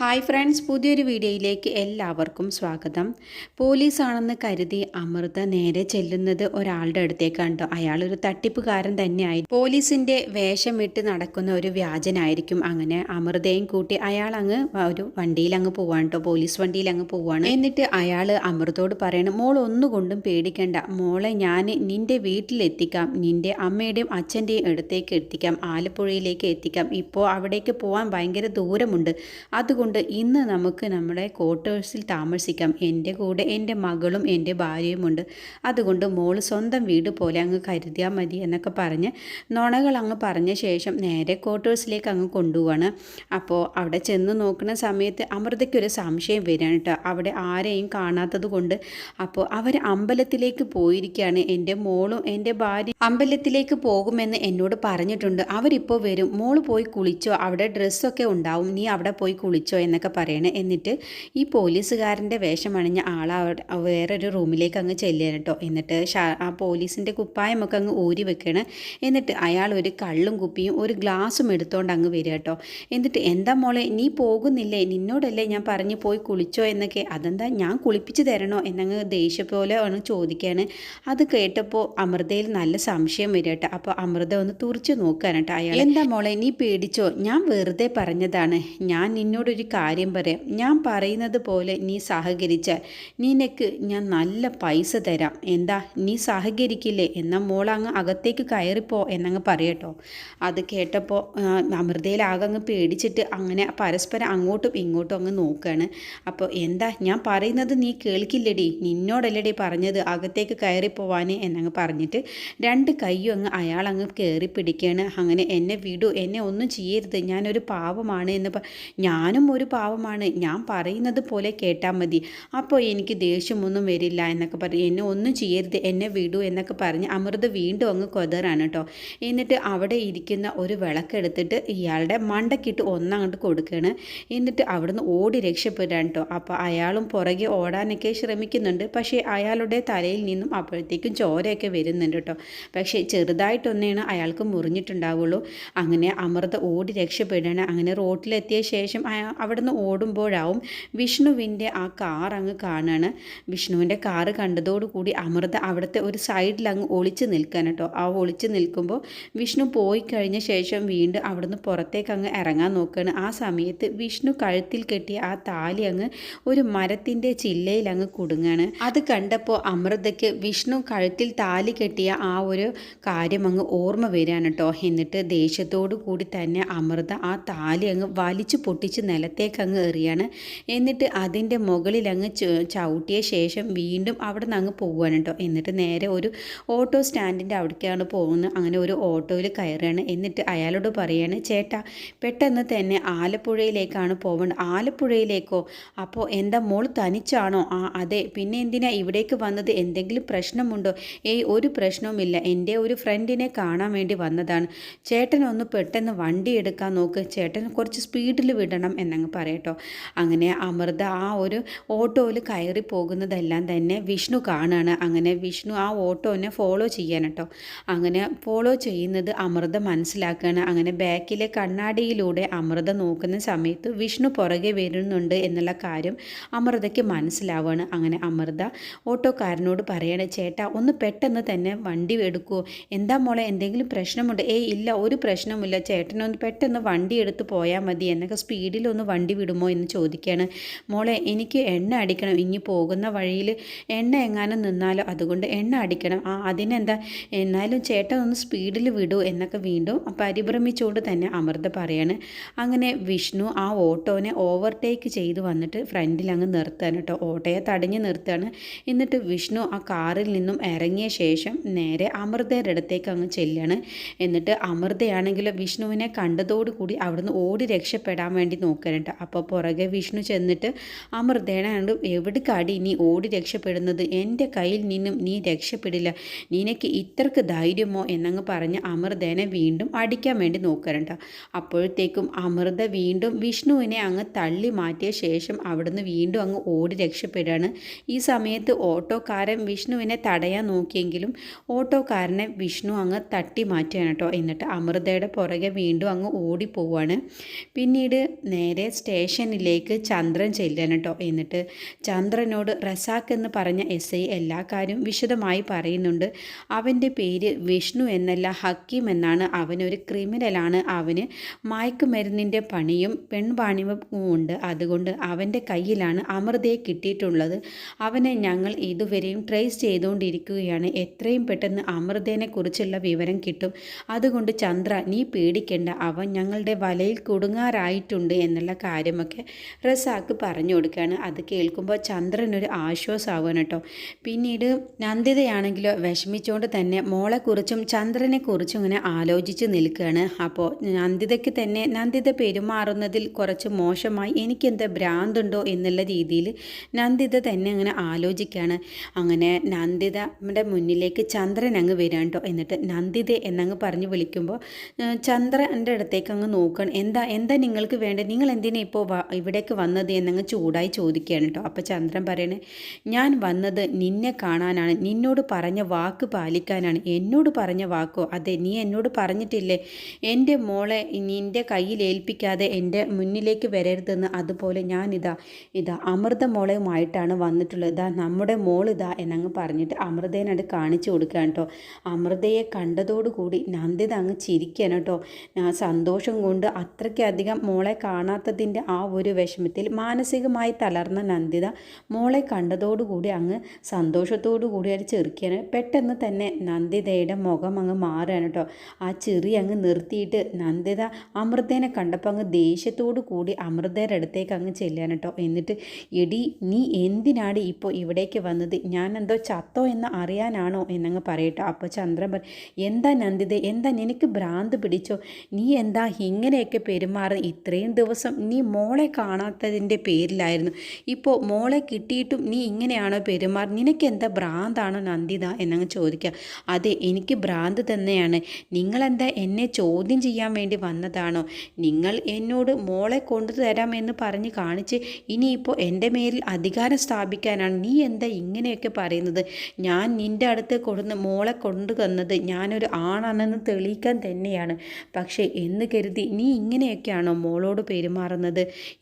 Hi friends പുതിയൊരു വീഡിയോയിലേക്ക് എല്ലാവർക്കും സ്വാഗതം. പോലീസാണെന്ന് കരുതി അമൃത നേരെ ചെല്ലുന്നത് ഒരാളുടെ അയാൾ അയാളൊരു തട്ടിപ്പുകാരൻ തന്നെയായി. പോലീസിന്റെ വേഷം ഇട്ട് നടക്കുന്ന ഒരു വ്യാജനായിരിക്കും അങ്ങനെ അമൃതയും കൂട്ടി അയാൾ അങ്ങ് ഒരു വണ്ടിയിൽ അങ്ങ് പോവാണ് കേട്ടോ പോലീസ് വണ്ടിയിൽ അങ്ങ് പോവാണ്. എന്നിട്ട് അയാൾ അമൃതോട് പറയണം മോൾ ഒന്നുകൊണ്ടും പേടിക്കണ്ട. മോളെ ഞാൻ നിന്റെ വീട്ടിലെത്തിക്കാം. നിന്റെ അമ്മയുടെയും അച്ഛന്റെയും അടുത്തേക്ക് എത്തിക്കാം. ആലപ്പുഴയിലേക്ക് എത്തിക്കാം. ഇപ്പോൾ അവിടേക്ക് പോകാൻ ഭയങ്കര ദൂരമുണ്ട്. അതുകൊണ്ട് ഇന്ന് നമുക്ക് നമ്മുടെ ക്വാർട്ടേഴ്സിൽ താമസിക്കാം. എന്റെ കൂടെ എന്റെ മകളും എന്റെ ഭാര്യയുമുണ്ട്. അതുകൊണ്ട് മോൾ സ്വന്തം വീട് പോലെ അങ്ങ് കരുതിയാൽ മതി എന്നൊക്കെ പറഞ്ഞ് നുണകൾ അങ്ങ് പറഞ്ഞ ശേഷം നേരെ ക്വാർട്ടേഴ്സിലേക്ക് അങ്ങ് കൊണ്ടുപോവാണ്. അപ്പോൾ അവിടെ ചെന്ന് നോക്കുന്ന സമയത്ത് അമൃതയ്ക്കൊരു സംശയം വരികയാണ് കേട്ടോ. അവിടെ ആരെയും കാണാത്തത് കൊണ്ട് അപ്പോൾ അവർ അമ്പലത്തിലേക്ക് പോയിരിക്കുകയാണ്. എന്റെ മോളും എന്റെ ഭാര്യ അമ്പലത്തിലേക്ക് പോകുമെന്ന് എന്നോട് പറഞ്ഞിട്ടുണ്ട്. അവരിപ്പോൾ വരും. മോൾ പോയി കുളിച്ചോ? അവിടെ ഡ്രസ്സൊക്കെ ഉണ്ടാവും. നീ അവിടെ പോയി കുളിച്ചോ? എന്നൊക്കെ പറയണേ. എന്നിട്ട് ഈ പോലീസുകാരന്റെ വേഷം അണിഞ്ഞ ആൾ വേറൊരു റൂമിലേക്ക് അങ്ങ് ചെല്ലുകയാണ് കേട്ടോ. എന്നിട്ട് ആ പോലീസിന്റെ കുപ്പായമൊക്കെ അങ്ങ് ഊരി വെക്കണം എന്നിട്ട് അയാൾ ഒരു കള്ളും കുപ്പിയും ഒരു ഗ്ലാസും എടുത്തോണ്ട് അങ്ങ് വരിക കേട്ടോ. എന്നിട്ട് എന്താ മോളെ നീ പോകുന്നില്ലേ? നിന്നോടല്ലേ ഞാൻ പറഞ്ഞു പോയി കുളിച്ചോ എന്നൊക്കെ. അതെന്താ ഞാൻ കുളിപ്പിച്ച് തരണോ എന്നങ്ങ് ദേഷ്യം പോലെ ആണ് ചോദിക്കുകയാണ്. അത് കേട്ടപ്പോൾ അമൃതയിൽ നല്ല സംശയം വരിക കേട്ടോ. അപ്പോൾ അമൃത ഒന്ന് തുറച്ചു നോക്കാനട്ടോ അയാൾ എന്താ മോളെ നീ പേടിച്ചോ? ഞാൻ വെറുതെ പറഞ്ഞതാണ്. ഞാൻ നിന്നോടൊരു കാര്യം പറയാം. ഞാൻ പറയുന്നത് പോലെ നീ സഹകരിച്ചാൽ നിനക്ക് ഞാൻ നല്ല പൈസ തരാം. എന്താ? നീ സഹകരിക്കില്ലേ? എന്നാൽ മോൾ അങ്ങ് അകത്തേക്ക് കയറിപ്പോ എന്നങ്ങ് പറയട്ടോ അത് കേട്ടപ്പോൾ അമൃതയിലാകെ അങ്ങ് പേടിച്ചിട്ട് അങ്ങനെ പരസ്പരം അങ്ങോട്ടും ഇങ്ങോട്ടും അങ്ങ് നോക്കുകയാണ് അപ്പോൾ എന്താ? ഞാൻ പറയുന്നത് നീ കേൾക്കില്ലടി. നിന്നോടല്ലടി പറഞ്ഞത് അകത്തേക്ക് കയറിപ്പോവാൻ എന്നങ്ങ് പറഞ്ഞിട്ട് രണ്ട് കൈയും അങ്ങ് അയാൾ അങ്ങ് കയറി പിടിക്കുകയാണ് അങ്ങനെ എന്നെ വിടൂ. എന്നെ ഒന്നും ചെയ്യരുത്. ഞാനൊരു പാവമാണ് എന്ന് ഞാനും ഒരു പാവമാണ്. ഞാൻ പറയുന്നത് പോലെ കേട്ടാൽ മതി. അപ്പോൾ എനിക്ക് ദേഷ്യമൊന്നും വരില്ല എന്നൊക്കെ പറഞ്ഞ് എന്നെ ഒന്നും ചെയ്യരുത് എന്നെ വിടൂ എന്നൊക്കെ പറഞ്ഞ് അമൃത വീണ്ടും അങ്ങ് കൊതറാണ് കേട്ടോ. എന്നിട്ട് അവിടെ ഇരിക്കുന്ന ഒരു വിളക്കെടുത്തിട്ട് ഇയാളുടെ മണ്ടക്കിട്ട് ഒന്നങ്ങോട്ട് കൊടുക്കുകയാണ് എന്നിട്ട് അവിടുന്ന് ഓടി രക്ഷപ്പെടാൻ കേട്ടോ. അപ്പോൾ അയാളും പുറകെ ഓടാനൊക്കെ ശ്രമിക്കുന്നുണ്ട്. പക്ഷേ അയാളുടെ തലയിൽ നിന്നും അപ്പോഴത്തേക്കും ചോരയൊക്കെ വരുന്നുണ്ട് കേട്ടോ. പക്ഷേ ചെറുതായിട്ടൊന്നേണ് അയാൾക്ക് മുറിഞ്ഞിട്ടുണ്ടാവുള്ളൂ. അങ്ങനെ അമൃത ഓടി രക്ഷപ്പെടുകയാണ് അങ്ങനെ റോട്ടിലെത്തിയ ശേഷം അവിടുന്ന് ഓടുമ്പോഴാവും വിഷ്ണുവിന്റെ ആ കാർ അങ്ങ് കാണാണ്. വിഷ്ണുവിന്റെ കാറ് കണ്ടതോടുകൂടി അമൃത അവിടുത്തെ ഒരു സൈഡിൽ അങ്ങ് ഒളിച്ച് നിൽക്കാൻ കേട്ടോ. ആ ഒളിച്ച് നിൽക്കുമ്പോൾ വിഷ്ണു പോയി കഴിഞ്ഞ ശേഷം വീണ്ടും അവിടുന്ന് പുറത്തേക്ക് അങ്ങ് ഇറങ്ങാൻ നോക്കുകയാണ്. ആ സമയത്ത് വിഷ്ണു കഴുത്തിൽ കെട്ടിയ ആ താലി അങ്ങ് ഒരു മരത്തിന്റെ ചില്ലയിൽ അങ്ങ് കുടുങ്ങാണ്. അത് കണ്ടപ്പോൾ അമൃതയ്ക്ക് വിഷ്ണു കഴുത്തിൽ താലി കെട്ടിയ ആ ഒരു കാര്യം അങ്ങ് ഓർമ്മ വരികയാണ് കേട്ടോ. എന്നിട്ട് ദേഷ്യത്തോടു കൂടി തന്നെ അമൃത ആ താലി അങ്ങ് വലിച്ചു പൊട്ടിച്ച് നിലത്തേക്ക് അങ്ങ് എറിയാണ് എന്നിട്ട് അതിന്റെ മുകളിൽ അങ്ങ് ചവിട്ടിയ ശേഷം വീണ്ടും അവിടെ നിന്ന് അങ്ങ് പോവുകയാണ് കേട്ടോ. എന്നിട്ട് നേരെ ഒരു ഓട്ടോ സ്റ്റാൻഡിന്റെ അവിടേക്കാണ് പോകുന്നത്. അങ്ങനെ ഒരു ഓട്ടോയിൽ കയറുകയാണ്. എന്നിട്ട് അയാളോട് പറയാണ് ചേട്ടാ പെട്ടെന്ന് തന്നെ ആലപ്പുഴയിലേക്കാണ് പോവേണ്ടത് ആലപ്പുഴയിലേക്കോ? അപ്പോൾ എന്താ മോൾ തനിച്ചാണോ? ആ അതെ. പിന്നെ എന്തിനാ ഇവിടേക്ക് വന്നത്? എന്തെങ്കിലും പ്രശ്നമുണ്ടോ? ഏയ് ഒരു പ്രശ്നവുമില്ല. എന്റെ ഒരു ഫ്രണ്ടിനെ കാണാൻ വേണ്ടി വന്നതാണ്. ചേട്ടനൊന്ന് പെട്ടെന്ന് വണ്ടി എടുക്കാൻ നോക്ക്. ചേട്ടൻ കുറച്ച് സ്പീഡിൽ വിടണം എന്നങ്ങ് പറയട്ടോ. അങ്ങനെ അമൃത ആ ഒരു ഓട്ടോയിൽ കയറി പോകുന്നതെല്ലാം തന്നെ വിഷ്ണു കാണുകയാണ് അങ്ങനെ വിഷ്ണു ആ ഓട്ടോനെ ഫോളോ ചെയ്യാൻ കേട്ടോ. അങ്ങനെ ഫോളോ ചെയ്യുന്നത് അമൃത മനസ്സിലാക്കുകയാണ് അങ്ങനെ ബാക്കിലെ കണ്ണാടിയിലൂടെ അമൃത നോക്കുന്ന സമയത്ത് വിഷ്ണു പുറകെ വരുന്നുണ്ട് എന്നുള്ള കാര്യം അമൃതയ്ക്ക് മനസ്സിലാവുകയാണ് അങ്ങനെ അമൃത ഓട്ടോക്കാരനോട് പറയണേ ചേട്ടാ ഒന്ന് പെട്ടെന്ന് തന്നെ വണ്ടി എടുക്കുമോ എന്താ മോളെ എന്തെങ്കിലും പ്രശ്നമുണ്ട്? ഏയ് ഇല്ല ഒരു പ്രശ്നമില്ല ചേട്ടനൊന്ന് പെട്ടെന്ന് വണ്ടി എടുത്ത് പോയാൽ മതി. എന്നൊക്കെ സ്പീഡിലൊന്ന് വണ്ടി വിടുമോ എന്ന് ചോദിക്കുകയാണ്. മോളെ എനിക്ക് എണ്ണ അടിക്കണം. ഇനി പോകുന്ന വഴിയിൽ എണ്ണ എങ്ങാനും നിന്നാലോ? അതുകൊണ്ട് എണ്ണ അടിക്കണം. ആ അതിനെന്താ? എന്നാലും ചേട്ടൻ ഒന്ന് സ്പീഡിൽ വിടൂ എന്നൊക്കെ വീണ്ടും പരിഭ്രമിച്ചുകൊണ്ട് തന്നെ അമൃത പറയാണ്. അങ്ങനെ വിഷ്ണു ആ ഓട്ടോനെ ഓവർടേക്ക് ചെയ്ത് വന്നിട്ട് ഫ്രണ്ടിൽ അങ്ങ് നിർത്തുകയാണ് കേട്ടോ. ഓട്ടോയെ തടഞ്ഞ് നിർത്തുകയാണ്. എന്നിട്ട് വിഷ്ണു ആ കാറിൽ നിന്നും ഇറങ്ങിയ ശേഷം നേരെ അമൃതയുടെ അടുത്തേക്ക് അങ്ങ് ചെല്ലുകയാണ്. എന്നിട്ട് അമൃതയാണെങ്കിൽ വിഷ്ണുവിനെ കണ്ടതോടുകൂടി അവിടുന്ന് ഓടി രക്ഷപ്പെടാൻ വേണ്ടി നോക്കാനുണ്ട് അപ്പോൾ പുറകെ വിഷ്ണു ചെന്നിട്ട് അമൃതേനാണ്ട് എവിടേക്കാടി നീ ഓടി രക്ഷപ്പെടുന്നത്? എന്റെ കയ്യിൽ നിന്നും നീ രക്ഷപ്പെടില്ല. നിനക്ക് ഇത്രക്ക് ധൈര്യമോ? എന്നങ്ങ് പറഞ്ഞ് അമൃതേനെ വീണ്ടും അടിക്കാൻ വേണ്ടി നോക്കരണ്ട അപ്പോഴത്തേക്കും അമൃത വീണ്ടും വിഷ്ണുവിനെ അങ്ങ് തള്ളി മാറ്റിയ ശേഷം അവിടുന്ന് വീണ്ടും അങ്ങ് ഓടി രക്ഷപ്പെടുകയാണ്. ഈ സമയത്ത് ഓട്ടോക്കാരൻ വിഷ്ണുവിനെ തടയാൻ നോക്കിയെങ്കിലും ഓട്ടോക്കാരനെ വിഷ്ണു അങ്ങ് തട്ടി മാറ്റുകയാണ് കേട്ടോ. എന്നിട്ട് അമൃതയുടെ പുറകെ വീണ്ടും അങ്ങ് ഓടിപ്പോവാണ് പിന്നീട് നേരെ നേരെ സ്റ്റേഷനിലേക്ക് ചന്ദ്രൻ ചെല്ലണം കേട്ടോ. എന്നിട്ട് ചന്ദ്രനോട് റസാഖ് എന്ന് പറഞ്ഞ എസ് ഐ എല്ലാ കാര്യവും വിശദമായി പറയുന്നുണ്ട്. അവന്റെ പേര് വിഷ്ണു എന്നല്ല ഹക്കീം എന്നാണ്. അവനൊരു ക്രിമിനലാണ് അവന് മയക്കുമരുന്നിന്റെ പണിയും പെൺപാണിമും ഉണ്ട്. അതുകൊണ്ട് അവന്റെ കയ്യിലാണ് അമൃതയെ കിട്ടിയിട്ടുള്ളത്. അവനെ ഞങ്ങൾ ഇതുവരെയും ട്രേസ് ചെയ്തുകൊണ്ടിരിക്കുകയാണ്. എത്രയും പെട്ടെന്ന് അമൃതേനെ കുറിച്ചുള്ള വിവരം കിട്ടും. അതുകൊണ്ട് ചന്ദ്ര നീ പേടിക്കേണ്ട. അവൻ ഞങ്ങളുടെ വലയിൽ കുടുങ്ങാറായിട്ടുണ്ട് എന്നുള്ള കാര്യമൊക്കെ റസാക്ക് പറഞ്ഞു കൊടുക്കുകയാണ്. അത് കേൾക്കുമ്പോൾ ചന്ദ്രനൊരു ആശ്വാസമാവുകയാണ് കേട്ടോ. പിന്നീട് നന്ദിതയാണെങ്കിലോ വിഷമിച്ചുകൊണ്ട് തന്നെ മോളെക്കുറിച്ചും ചന്ദ്രനെക്കുറിച്ചും ഇങ്ങനെ ആലോചിച്ച് നിൽക്കുകയാണ്. അപ്പോൾ നന്ദിതയ്ക്ക് തന്നെ നന്ദിത പെരുമാറുന്നതിൽ കുറച്ച് മോശമായി എനിക്കെന്താ ഭ്രാന്തുണ്ടോ എന്നുള്ള രീതിയിൽ നന്ദിത തന്നെ അങ്ങനെ ആലോചിക്കുകയാണ്. അങ്ങനെ നന്ദിതയുടെ മുന്നിലേക്ക് ചന്ദ്രൻ അങ്ങ് വരാൻ കേട്ടോ. എന്നിട്ട് നന്ദിത എന്നങ്ങ് പറഞ്ഞ് വിളിക്കുമ്പോൾ ചന്ദ്രന്റെ അടുത്തേക്ക് അങ്ങ് നോക്കണം എന്താ എന്താ നിങ്ങൾക്ക് വേണ്ടത്? നിങ്ങൾ എന്തിനാ ഇപ്പോൾ ഇവിടേക്ക് വന്നത് എന്നങ്ങ് ചൂടായി ചോദിക്കുകയാണ് കേട്ടോ. അപ്പോൾ ചന്ദ്രൻ പറയണേ ഞാൻ വന്നത് നിന്നെ കാണാനാണ്. നിന്നോട് പറഞ്ഞ വാക്ക് പാലിക്കാനാണ്. എന്നോട് പറഞ്ഞ വാക്കോ? അതെ നീ എന്നോട് പറഞ്ഞിട്ടില്ലേ? എന്റെ മോളെ നിന്റെ കയ്യിൽ ഏൽപ്പിക്കാതെ എന്റെ മുന്നിലേക്ക് വരരുതെന്ന് അതുപോലെ ഞാനിതാ ഇതാ അമൃത മോളയുമായിട്ടാണ് വന്നിട്ടുള്ളത്. ഇതാ നമ്മുടെ മോൾ ഇതാ എന്നങ്ങ് പറഞ്ഞിട്ട് അമൃതേനത് കാണിച്ചു കൊടുക്കുകയാണ് കേട്ടോ. അമൃതയെ കണ്ടതോടുകൂടി നന്ദിത അങ്ങ് ചിരിക്കണം കേട്ടോ. സന്തോഷം കൊണ്ട് അത്രയ്ക്കധികം മോളെ കാണാത്തതിന്റെ ആ ഒരു വിഷമത്തിൽ മാനസികമായി തളർന്ന നന്ദിത മോളെ കണ്ടതോടുകൂടി അങ്ങ് സന്തോഷത്തോടു കൂടി അത് ചെറുക്കിയാണ്. പെട്ടെന്ന് തന്നെ നന്ദിതയുടെ മുഖം അങ്ങ് മാറുകയാണ് കേട്ടോ. ആ ചെറി അങ്ങ് നിർത്തിയിട്ട് നന്ദിത അമൃതേനെ കണ്ടപ്പോൾ അങ്ങ് ദേഷ്യത്തോടു കൂടി അമൃതയുടെ അടുത്തേക്ക് അങ്ങ് ചെല്ലുകയാണ് കേട്ടോ. എന്നിട്ട് എടി നീ എന്തിനാണ് ഇപ്പോൾ ഇവിടേക്ക് വന്നത്? ഞാൻ എന്തോ ചത്തോ എന്ന് അറിയാനാണോ എന്നങ്ങ് പറയട്ടോ. അപ്പോൾ ചന്ദ്രൻ എന്താ നന്ദിത? എന്താ നിനക്ക് ഭ്രാന്ത് പിടിച്ചോ? നീ എന്താ ഇങ്ങനെയൊക്കെ പെരുമാറുന്നത്? ഇത്രയും ദിവസം നീ മോളെ കാണാത്തതിന്റെ പേരിലായിരുന്നു. ഇപ്പോൾ മോളെ കിട്ടിയിട്ടും നീ ഇങ്ങനെയാണോ പെരുമാറുന്നത് നിനക്ക് എന്താ ഭ്രാന്താണോ നന്ദിത എന്നങ്ങ് ചോദിക്കുക അതെ എനിക്ക് ഭ്രാന്ത് തന്നെയാണ്. നിങ്ങളെന്താ എന്നെ ചോദ്യം ചെയ്യാൻ വേണ്ടി വന്നതാണോ? നിങ്ങൾ എന്നോട് മോളെ കൊണ്ടുതരാം എന്ന് പറഞ്ഞ് കാണിച്ച് ഇനിയിപ്പോൾ എന്റെ മേലിൽ അധികാരം സ്ഥാപിക്കാനാണ് നീ എന്താ ഇങ്ങനെയൊക്കെ പറയുന്നത്? ഞാൻ നിന്റെ അടുത്ത് കൊടുന്ന് മോളെ കൊണ്ടു തന്നത് ഞാനൊരു ആണാണെന്ന് തെളിയിക്കാൻ തന്നെയാണ്. പക്ഷേ എന്ന് കരുതി നീ ഇങ്ങനെയൊക്കെയാണോ മോളോട് പെരുമാറുന്നത്?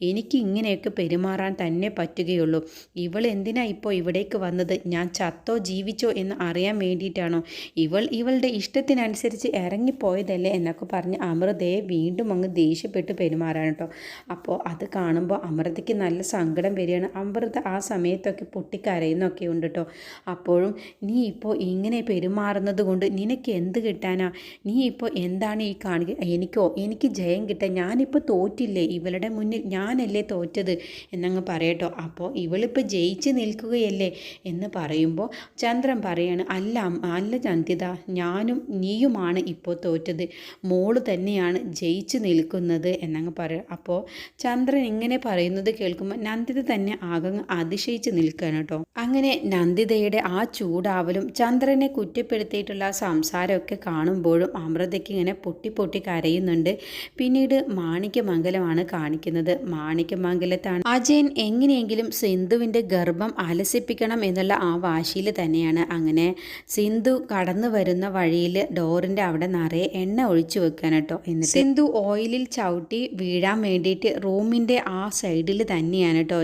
എനിക്ക് ഇങ്ങനെയൊക്കെ പെരുമാറാൻ തന്നെ പറ്റുകയുള്ളൂ. ഇവൾ എന്തിനാ ഇപ്പോൾ ഇവിടേക്ക് വന്നത്? ഞാൻ ചത്തോ ജീവിച്ചോ എന്ന് അറിയാൻ വേണ്ടിയിട്ടാണോ? ഇവൾ ഇവളുടെ ഇഷ്ടത്തിനനുസരിച്ച് ഇറങ്ങിപ്പോയതല്ലേ എന്നൊക്കെ പറഞ്ഞ് അമൃതയെ വീണ്ടും അങ്ങ് ദേഷ്യപ്പെട്ട് പെരുമാറാണ് കേട്ടോ. അപ്പോൾ അത് കാണുമ്പോൾ അമൃതയ്ക്ക് നല്ല സങ്കടം വരികയാണ്. അമൃത ആ സമയത്തൊക്കെ പൊട്ടിക്കരയുന്നൊക്കെ ഉണ്ട് കേട്ടോ. അപ്പോഴും നീ ഇപ്പോൾ ഇങ്ങനെ പെരുമാറുന്നത് കൊണ്ട് നിനക്ക് എന്ത് കിട്ടാനാ? നീ ഇപ്പോൾ എന്താണ് ഈ കാണിക്കുക എനിക്കോ എനിക്ക് ജയം കിട്ടാൻ ഞാനിപ്പോൾ തോറ്റില്ലേ ഇവളുടെ മുന്നിൽ ഞാനല്ലേ തോറ്റത്? എന്നങ്ങ് പറയട്ടോ. അപ്പോൾ ഇവളിപ്പോൾ ജയിച്ച് നിൽക്കുകയല്ലേ എന്ന് പറയുമ്പോൾ ചന്ദ്രൻ പറയാണ് അല്ല അല്ല ചന്ദ്രിത ഞാനും നീയുമാണ് ഇപ്പോൾ തോറ്റത്. മോൾ തന്നെയാണ് ജയിച്ച് നിൽക്കുന്നത്. എന്നങ്ങ് പറയും അപ്പോൾ ചന്ദ്രൻ ഇങ്ങനെ പറയുന്നത് കേൾക്കുമ്പോൾ നന്ദിത തന്നെ ആകെ അതിശയിച്ച് നിൽക്കുകയാണ് കേട്ടോ. അങ്ങനെ നന്ദിതയുടെ ആ ചൂടാവലും ചന്ദ്രനെ കുറ്റപ്പെടുത്തിയിട്ടുള്ള സംസാരമൊക്കെ കാണുമ്പോഴും അമൃതയ്ക്ക് ഇങ്ങനെ പൊട്ടി പൊട്ടി കരയുന്നുണ്ട്. പിന്നീട് മാണിക്യമംഗലമാണ് കാണിക്കുന്നത് മാണിക്യമംഗലത്താണ്. അജയൻ എങ്ങനെയെങ്കിലും സിന്ധുവിന്റെ ഗർഭം അലസിപ്പിക്കണം എന്നുള്ള ആ വാശിയിൽ തന്നെയാണ്. അങ്ങനെ സിന്ധു കടന്നു വരുന്ന വഴിയിൽ ഡോറിന്റെ അവിടെ നിറയെ എണ്ണ ഒഴിച്ചു വെക്കാൻ കേട്ടോ. എന്നിട്ട് സിന്ധു ഓയിലിൽ ചവിട്ടി വീഴാൻ വേണ്ടിയിട്ട് റൂമിന്റെ ആ സൈഡിൽ തന്നെയാണ് കേട്ടോ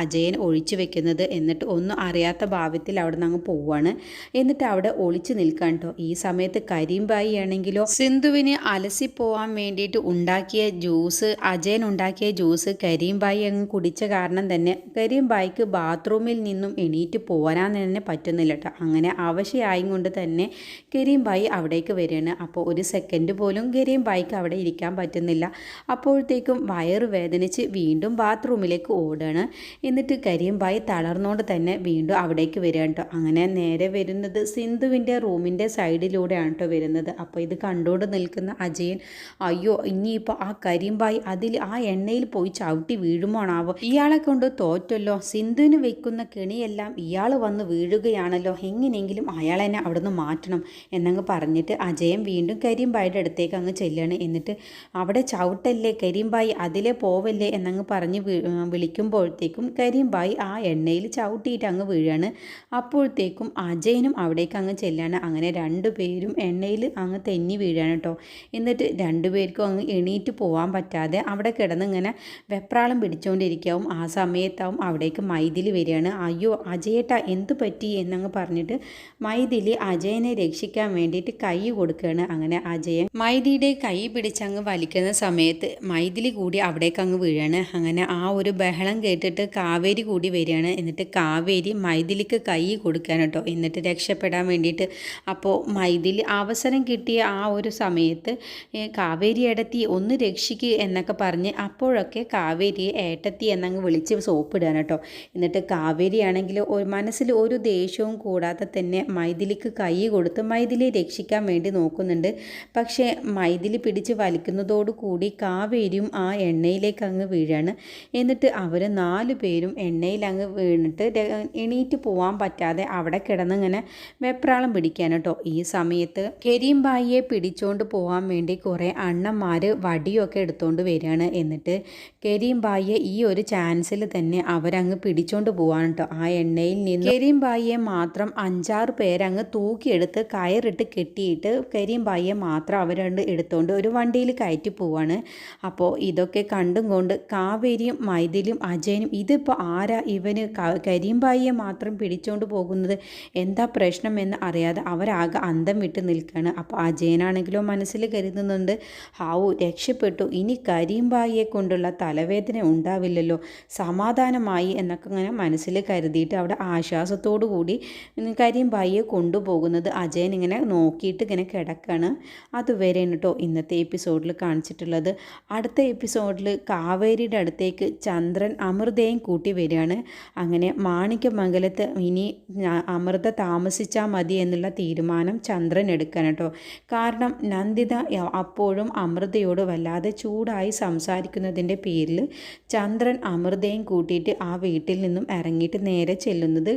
അജയൻ ഒഴിച്ചു വെക്കുന്നത്. എന്നിട്ട് ഒന്നും അറിയാത്ത ഭാവത്തിൽ അവിടെ നിന്ന് അങ്ങ് പോവാണ്. എന്നിട്ട് അവിടെ ഒളിച്ചു നിൽക്കാൻ കേട്ടോ. ഈ സമയത്ത് കരീംബായി ആണെങ്കിലോ സിന്ധുവിന് അലസിപ്പോവാൻ വേണ്ടിയിട്ട് ഉണ്ടാക്കിയ ജ്യൂസ് അജയൻ ഉണ്ടാക്കിയ ജ്യൂസ് കരീംബായി അങ്ങ് കുടിച്ച കാരണം തന്നെ കരീംബായിക്ക് ബാത്റൂമിൽ നിന്നും എണീറ്റ് പോരാൻ തന്നെ പറ്റുന്നില്ല കേട്ടോ അങ്ങനെ അവശയായും കൊണ്ട് തന്നെ കരീംബായി അവിടേക്ക് വരികയാണ്. അപ്പോൾ ഒരു സെക്കൻഡ് പോലും കരീംബായിക്ക് അവിടെ ഇരിക്കാൻ പറ്റുന്നില്ല. അപ്പോഴത്തേക്കും വയറ് വേദനിച്ച് വീണ്ടും ബാത്റൂമിലേക്ക് ഓടുകയാണ്. എന്നിട്ട് കരീംബായി തളർന്നുകൊണ്ട് തന്നെ വീണ്ടും അവിടേക്ക് വരികയാണ് കേട്ടോ അങ്ങനെ നേരെ വരുന്നത് സിന്ധുവിന്റെ റൂമിന്റെ സൈഡിലൂടെയാണ് കേട്ടോ വരുന്നത്. അപ്പോൾ ഇത് കണ്ടുകൊണ്ട് നിൽക്കുന്ന അജയൻ അയ്യോ ഇനിയിപ്പോൾ ആ കരിമ്പായി അതിൽ ആ എണ്ണയിൽ പോയി ചവിട്ടി വീഴുമോണാവോ ഇയാളെ കൊണ്ട് തോറ്റല്ലോ. സിന്ധുവിന് വെക്കുന്ന കെണിയെല്ലാം ഇയാൾ വന്ന് വീഴുകയാണല്ലോ. എങ്ങനെയെങ്കിലും അയാൾ എന്നെ അവിടുന്ന് മാറ്റണം എന്നങ്ങ് പറഞ്ഞിട്ട് അജയൻ വീണ്ടും കരിമ്പായുടെ അടുത്തേക്ക് അങ്ങ് ചെല്ലുകയാണ് എന്നിട്ട് അവിടെ ചവിട്ടല്ലേ കരിമ്പായി അതിലെ പോവല്ലേ എന്നങ്ങ് പറഞ്ഞ് വിളിക്കുമ്പോഴത്തേക്കും കരിമ്പായി ആ എണ്ണയിൽ ചവിട്ടിയിട്ട് അങ്ങ് വീഴാണ്. അപ്പോഴത്തേക്കും അജയനും അവിടേക്ക് അങ്ങ് ചെല്ലാണ്. അങ്ങനെ രണ്ടുപേരും എണ്ണയിൽ അങ്ങ് തെന്നി വീഴാണ് കേട്ടോ. എന്നിട്ട് രണ്ടുപേർക്കും അങ്ങ് എണീറ്റ് പോകാൻ പറ്റാതെ അവിടെ കിടന്ന് ഇങ്ങനെ വെപ്രാളം പിടിച്ചുകൊണ്ടിരിക്കാവും ആ സമയത്താവും അവിടേക്ക് മൈഥിലി വരികയാണ്. അയ്യോ അജയേട്ട എന്ത് പറ്റി? എന്നങ്ങ് പറഞ്ഞിട്ട് മൈഥിലി അജയനെ രക്ഷിക്കാൻ വേണ്ടിയിട്ട് കൈ കൊടുക്കുകയാണ്. അങ്ങനെ അജയൻ മൈഥിയുടെ കൈ പിടിച്ചങ്ങ് വലിക്കുന്ന സമയത്ത് മൈഥിലി കൂടി അവിടേക്ക് അങ്ങ് വീഴാണ്. അങ്ങനെ ആ ഒരു ബഹളം കേട്ടിട്ട് കാവേരി കൂടി വരികയാണ്. എന്നിട്ട് കാവേരി മൈഥിലിക്ക് കൈ കൊടുക്കാൻ കേട്ടോ. എന്നിട്ട് രക്ഷപ്പെടാൻ വേണ്ടിയിട്ട് അപ്പോൾ മൈഥിലി അവസരം കിട്ടിയ ആ ഒരു സമയത്ത് കാവേരി അടത്തി ഒന്ന് രക്ഷിക്കുക എന്നൊക്കെ പറഞ്ഞ് അപ്പോഴൊക്കെ കാവേരി ഏട്ടത്തി എന്നങ്ങ് വിളിച്ച് സോപ്പിടുകയാണ് കേട്ടോ. എന്നിട്ട് കാവേരി ആണെങ്കിൽ മനസ്സിൽ ഒരു ദേഷ്യവും കൂടാതെ തന്നെ മൈഥിലിക്ക് കൈ കൊടുത്ത് മൈഥിലി രക്ഷിക്കാൻ വേണ്ടി നോക്കുന്നുണ്ട്. പക്ഷേ മൈഥിലി പിടിച്ച് വലിക്കുന്നതോടുകൂടി കാവേരിയും ആ എണ്ണയിലേക്ക് അങ്ങ് വീഴാണ്. എന്നിട്ട് അവർ നാല് പേരും എണ്ണയിൽ അങ്ങ് വീണിട്ട് എണീറ്റ് പോകാൻ പറ്റാതെ അവിടെ കിടന്നിങ്ങനെ വെപ്രാളം പിടിക്കാൻ കേട്ടോ. ഈ സമയത്ത് കരീംബായിയെ പിടിച്ചുകൊണ്ട് പോകാൻ വേണ്ടി കുറേ അണ്ണന്മാർ വടിയൊക്കെ എടുത്തുകൊണ്ട് വരികയാണ്. എന്നിട്ട് കരീംബായിയെ ഈ ഒരു ചാൻസിൽ തന്നെ അവരങ്ങ് പിടിച്ചോണ്ട് പോവാണ് കേട്ടോ ആ എണ്ണയിൽ നിന്ന് കരീംബായിയെ മാത്രം അഞ്ചാറ് പേരങ്ങ് തൂക്കിയെടുത്ത് കയറിട്ട് കെട്ടിയിട്ട് കരീംബായിയെ മാത്രം അവരണ്ട് എടുത്തുകൊണ്ട് ഒരു വണ്ടിയിൽ കയറ്റി പോവാണ്. അപ്പോൾ ഇതൊക്കെ കണ്ടും കൊണ്ട് കാവേരിയും മൈഥിലും അജയനും ഇതിപ്പോൾ ആരാ ഇവന് കരീംബായിയെ മാത്രം പിടിച്ചോണ്ട് പോകുന്നത്? എന്താ പ്രശ്നം എന്ന് അറിയാതെ അവരാകെ അന്തം വിട്ട് നിൽക്കുകയാണ് അപ്പോൾ അജയനാണെങ്കിലോ മനസ്സിൽ കരുതുന്നുണ്ട്. ഹാവു രക്ഷപ്പെട്ടു. ഇനി കരീംബായിയെ കൊണ്ടുള്ള തലവേദന ഉണ്ടാവില്ലല്ലോ. സമാധാനമായി എന്നൊക്കെ ഇങ്ങനെ മനസ്സിൽ കരുതിയിട്ട് അവിടെ ആശ്വാസത്തോടു കൂടി കരീംബായിയെ കൊണ്ടുപോകുന്നത് അജയൻ ഇങ്ങനെ നോക്കിയിട്ട് ഇങ്ങനെ കിടക്കാണ്. അതുവരെയാണ് കേട്ടോ ഇന്നത്തെ എപ്പിസോഡിൽ കാണിച്ചിട്ടുള്ളത്. അടുത്ത എപ്പിസോഡിൽ കാവേരിയുടെ അടുത്തേക്ക് ചന്ദ്രൻ അമൃതയും കൂട്ടി വരികയാണ്. അങ്ങനെ മാണിക്യമംഗലത്ത് ഇനി അമൃത താമസിച്ചാൽ മതി എന്നുള്ള തീരുമാനം ചന്ദ്രൻ എടുക്കാൻ കേട്ടോ. കാരണം നന്ദിത അപ്പോഴും അമൃതയോട് വല്ലാതെ ചൂടായി സംസാരിക്കുന്നതിന്റെ പേരിൽ ചന്ദ്രൻ അമൃതയും കൂട്ടിയിട്ട് ആ വീട്ടിൽ നിന്നും ഇറങ്ങിയിട്ട് നേരെ ചെല്ലുന്നത്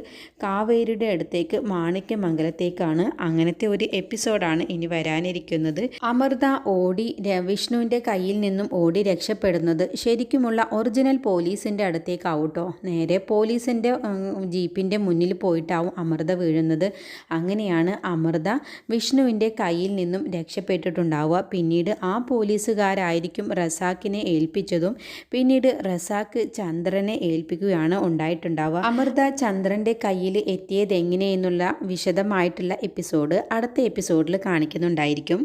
കാവേരിയുടെ അടുത്തേക്ക് മാണിക്യമംഗലത്തേക്കാണ്. അങ്ങനത്തെ ഒരു എപ്പിസോഡാണ് ഇനി വരാനിരിക്കുന്നത്. അമൃത ഓടി വിഷ്ണുവിന്റെ കയ്യിൽ നിന്നും ഓടി രക്ഷപ്പെടുന്നത് ശരിക്കുമുള്ള ഒറിജിനൽ പോലീസിന്റെ അടുത്തേക്കാവൂട്ടോ നേരെ പോലീസിന്റെ ജീപ്പിന്റെ മുന്നിൽ പോയിട്ടാവും അമൃത വീഴുന്നത്. അങ്ങനെയാണ് അമൃത വിഷ്ണുവിന്റെ കയ്യിൽ നിന്നും രക്ഷപ്പെട്ടിട്ടുണ്ടാവുക. പിന്നീട് ആ പോലീസുകാരായിരിക്കും റസാക്കിനെ ഏൽപ്പിച്ചതും പിന്നീട് റസാക്ക് ചന്ദ്രനെ ഏൽപ്പിക്കുകയാണ് ഉണ്ടായിട്ടുണ്ടാവുക. അമൃത ചന്ദ്രന്റെ കയ്യിൽ എത്തിയത് എങ്ങനെയെന്നുള്ള വിശദമായിട്ടുള്ള എപ്പിസോഡ് അടുത്ത എപ്പിസോഡിൽ കാണിക്കുന്നുണ്ടായിരിക്കും.